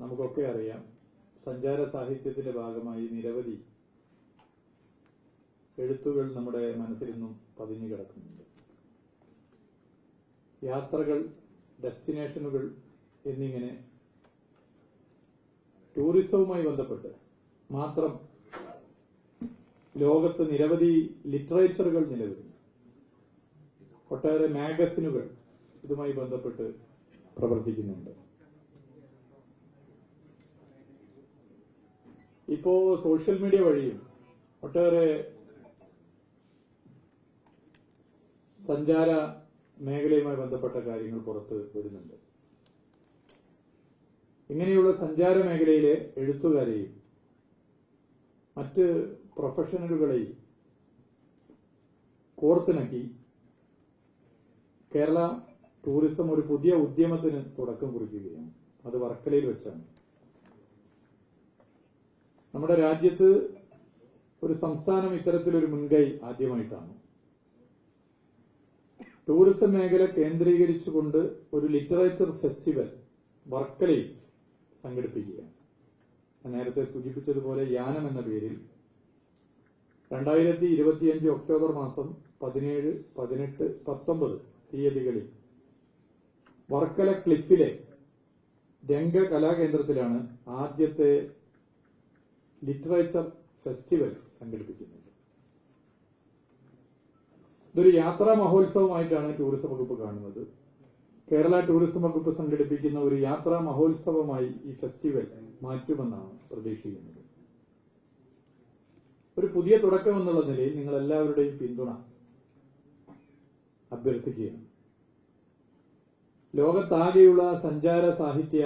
നമുക്കൊക്കെ അറിയാം. സഞ്ചാര സാഹിത്യത്തിന്റെ ഭാഗമായി നിരവധി എഴുത്തുകൾ നമ്മുടെ മനസ്സിൽ നിന്നും പതിഞ്ഞു കിടക്കുന്നുണ്ട്. യാത്രകൾ ഡെസ്റ്റിനേഷനുകൾ എന്നിങ്ങനെ ടൂറിസവുമായി ബന്ധപ്പെട്ട് മാത്രം ലോകത്ത് നിരവധി ലിറ്ററേച്ചറുകൾ നിലവിലുണ്ട്. ഒട്ടേറെ മാഗസിനുകൾ ഇതുമായി ബന്ധപ്പെട്ട് പ്രവർത്തിക്കുന്നുണ്ട്. ഇപ്പോ സോഷ്യൽ മീഡിയ വഴിയും ഒട്ടേറെ സഞ്ചാര മേഖലയുമായി ബന്ധപ്പെട്ട കാര്യങ്ങൾ പുറത്ത് വരുന്നുണ്ട്. ഇങ്ങനെയുള്ള സഞ്ചാര മേഖലയിലെ എഴുത്തുകാരെയും മറ്റ് പ്രൊഫഷണലുകളെയും കോർത്തിണക്കി കേരള ടൂറിസം ഒരു പുതിയ ഉദ്യമത്തിന് തുടക്കം കുറിക്കുകയാണ്. അത് വർക്കലയിൽ വെച്ചാണ്. നമ്മുടെ രാജ്യത്ത് ഒരു സംസ്ഥാനം ഇത്തരത്തിലൊരു മുൻകൈ ആദ്യമായിട്ടാണ്. ടൂറിസം മേഖല കേന്ദ്രീകരിച്ചുകൊണ്ട് ഒരു ലിറ്ററേച്ചർ ഫെസ്റ്റിവൽ വർക്കലയിൽ സംഘടിപ്പിക്കുകയാണ്. നേരത്തെ സൂചിപ്പിച്ചതുപോലെ യാനം എന്ന പേരിൽ. രണ്ടായിരത്തി ഇരുപത്തിയഞ്ച് ഒക്ടോബർ മാസം പതിനേഴ് പതിനെട്ട് പത്തൊമ്പത് തീയതികളിൽ വർക്കല ക്ലിഫിലെ രംഗ കലാകേന്ദ്രത്തിലാണ് ആദ്യത്തെ ലിറ്ററേച്ചർ ഫെസ്റ്റിവൽ സംഘടിപ്പിക്കുന്നുണ്ട്. ഇതൊരു യാത്രാ മഹോത്സവമായിട്ടാണ് ടൂറിസം വകുപ്പ് കാണുന്നത്. കേരള ടൂറിസം വകുപ്പ് സംഘടിപ്പിക്കുന്ന ഒരു യാത്രാ മഹോത്സവമായി ഈ ഫെസ്റ്റിവൽ മാറ്റുമെന്നാണ് പ്രതീക്ഷിക്കുന്നത്. ഒരു പുതിയ തുടക്കം എന്നുള്ള നിലയിൽ നിങ്ങൾ എല്ലാവരുടെയും പിന്തുണ അഭ്യർത്ഥിക്കുകയാണ്. ലോകത്താകെയുള്ള സഞ്ചാര സാഹിത്യ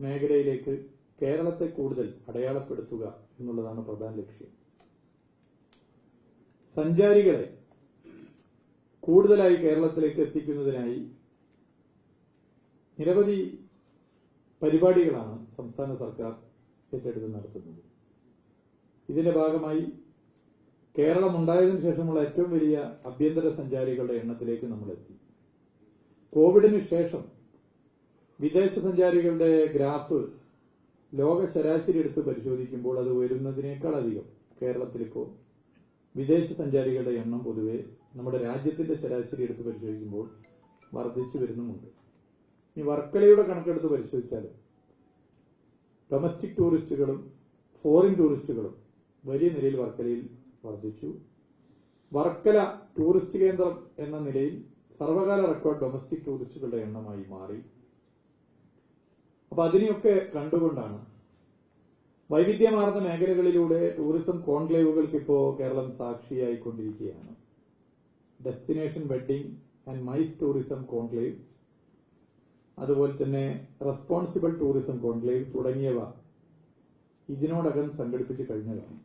മേഖലയിലേക്ക് കേരളത്തെ കൂടുതൽ അടയാളപ്പെടുത്തുക എന്നുള്ളതാണ് പ്രധാന ലക്ഷ്യം. സഞ്ചാരികളെ കൂടുതലായി കേരളത്തിലേക്ക് എത്തിക്കുന്നതിനായി നിരവധി പരിപാടികളാണ് സംസ്ഥാന സർക്കാർ ഏറ്റെടുത്ത് നടത്തുന്നത്. ഇതിന്റെ ഭാഗമായി കേരളം ഉണ്ടായതിനു ശേഷമുള്ള ഏറ്റവും വലിയ ആഭ്യന്തര സഞ്ചാരികളുടെ എണ്ണത്തിലേക്ക് നമ്മൾ എത്തി. കോവിഡിന് ശേഷം വിദേശ സഞ്ചാരികളുടെ ഗ്രാഫ് ലോക ശരാശരി എടുത്ത് പരിശോധിക്കുമ്പോൾ അത് ഉയരുന്നതിനേക്കാൾ അധികം. കേരളത്തിലിപ്പോൾ വിദേശ സഞ്ചാരികളുടെ എണ്ണം പൊതുവെ നമ്മുടെ രാജ്യത്തിന്റെ ശരാശരി എടുത്ത് പരിശോധിക്കുമ്പോൾ വർദ്ധിച്ചു വരുന്നുമുണ്ട്. ഈ വർക്കലയുടെ കണക്കെടുത്ത് പരിശോധിച്ചാൽ ഡൊമസ്റ്റിക് ടൂറിസ്റ്റുകളും ഫോറിൻ ടൂറിസ്റ്റുകളും വലിയ നിലയിൽ വർക്കലയിൽ വർദ്ധിച്ചു. വർക്കല ടൂറിസ്റ്റ് കേന്ദ്രം എന്ന നിലയിൽ സർവകാല റെക്കോർഡ് ഡൊമസ്റ്റിക് ടൂറിസ്റ്റുകളുടെ എണ്ണമായി മാറി. അപ്പൊ അതിനെയൊക്കെ കണ്ടുകൊണ്ടാണ്. വൈവിധ്യമാർന്ന മേഖലകളിലൂടെ ടൂറിസം കോൺക്ലേവുകൾക്ക് ഇപ്പോ Keralam സാക്ഷിയായിക്കൊണ്ടിരിക്കുകയാണ്. Destination wedding and MICE tourism conclave അതുപോലെ തന്നെ റെസ്പോൺസിബിൾ ടൂറിസം കോൺക്ലേവ് തുടങ്ങിയവ ഇതിനോടകം സംഘടിപ്പിച്ചു കഴിഞ്ഞതാണ്.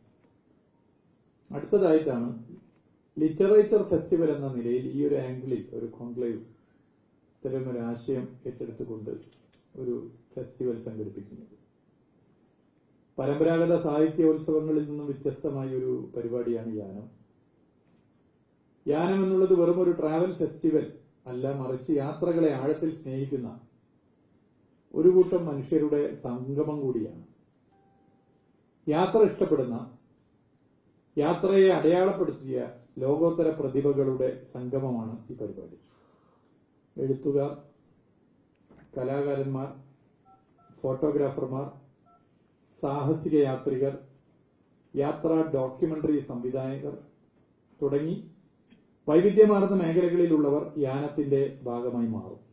അടുത്തതായിട്ടാണ് ലിറ്ററേച്ചർ ഫെസ്റ്റിവൽ എന്ന നിലയിൽ ഈ ഒരു ആംഗിളിൽ ഒരു കോൺക്ലേവ് ഇത്തരം ഒരു ആശയം ഏറ്റെടുത്തുകൊണ്ട് ഒരു ഫെസ്റ്റിവൽ സംഘടിപ്പിക്കുന്നത് പരമ്പരാഗത സാഹിത്യോത്സവങ്ങളിൽ നിന്നും വ്യത്യസ്തമായ ഒരു പരിപാടിയാണ് യാനം. യാനം എന്നുള്ളത് വെറും ഒരു ട്രാവൽ ഫെസ്റ്റിവൽ അല്ല മറിച്ച് യാത്രകളെ ആഴത്തിൽ സ്നേഹിക്കുന്ന ഒരു കൂട്ടം മനുഷ്യരുടെ സംഗമം കൂടിയാണ്. യാത്ര ഇഷ്ടപ്പെടുന്ന യാത്രയെ അടയാളപ്പെടുത്തിയ ലോകോത്തര പ്രതിഭകളുടെ സംഗമമാണ് ഈ പരിപാടി. എഴുത്തുകാർ കലാകാരന്മാർ ഫോട്ടോഗ്രാഫർമാർ സാഹസിക യാത്രികർ യാത്രാ ഡോക്യുമെന്ററി സംവിധായകർ തുടങ്ങി വൈവിധ്യമാർന്ന മേഖലകളിലുള്ളവർ യാനത്തിന്റെ ഭാഗമായി മാറും.